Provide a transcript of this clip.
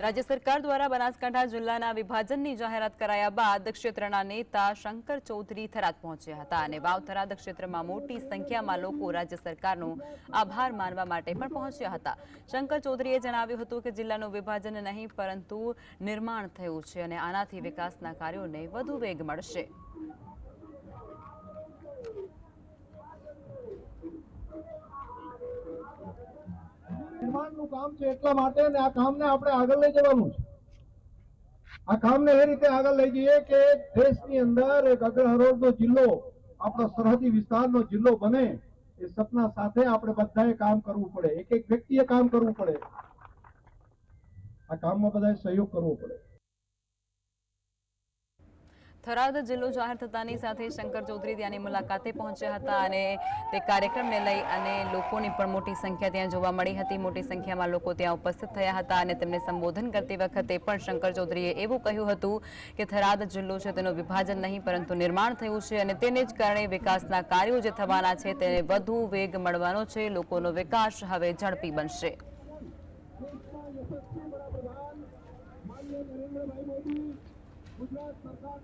રાજ્ય સરકાર દ્વારા બનાસકાંઠા જિલ્લાના વિભાજનની જાહેરાત કરાયા બાદ ક્ષેત્રના નેતા શંકર ચૌધરી થરાદ પહોંચ્યા હતા અને વાવ થરાદ ક્ષેત્રમાં મોટી સંખ્યામાં લોકો રાજ્ય સરકારનો આભાર માનવા માટે પણ પહોંચ્યા હતા. શંકર ચૌધરીએ જણાવ્યું હતું કે જિલ્લાનું વિભાજન નહીં, પરંતુ નિર્માણ થયું છે અને આનાથી વિકાસના કાર્યોને વધુ વેગ મળશે. નિર્માણનું કામ છે એટલા માટે અને આ કામને આપણે આગળ લઈ જવાનું છે. આ કામને એ રીતે આગળ લઈ જઈએ કે દેશની અંદર એક અગ્રહરોળનો જિલ્લો, આપણો સરહદી વિસ્તારનો જિલ્લો બને, એ સપના સાથે આપણે બધાએ કામ કરવું પડે. એક એક વ્યક્તિએ કામ કરવું પડે. આ કામમાં બધાએ સહયોગ કરવો પડે. થરાદ જિલ્લો જાહેર થતાની સાથે શંકર ચૌધરી ત્યાંની મુલાકાતે પહોંચ્યા હતા અને તે કાર્યક્રમને લઈ અને લોકોની પણ મોટી સંખ્યા ત્યાં જોવા મળી હતી. મોટી સંખ્યામાં લોકો ત્યાં ઉપસ્થિત થયા હતા અને તેમને સંબોધન કરતી વખતે પણ શંકર ચૌધરીએ એવું કહ્યું હતું કે થરાદ જિલ્લો છે તેનું વિભાજન નહીં, પરંતુ નિર્માણ થયું છે અને તેને જ કારણે વિકાસના કાર્યો જે થવાના છે તેને વધુ વેગ મળવાનો છે. લોકોનો વિકાસ હવે ઝડપી બનશે. ગુજરાત સરકાર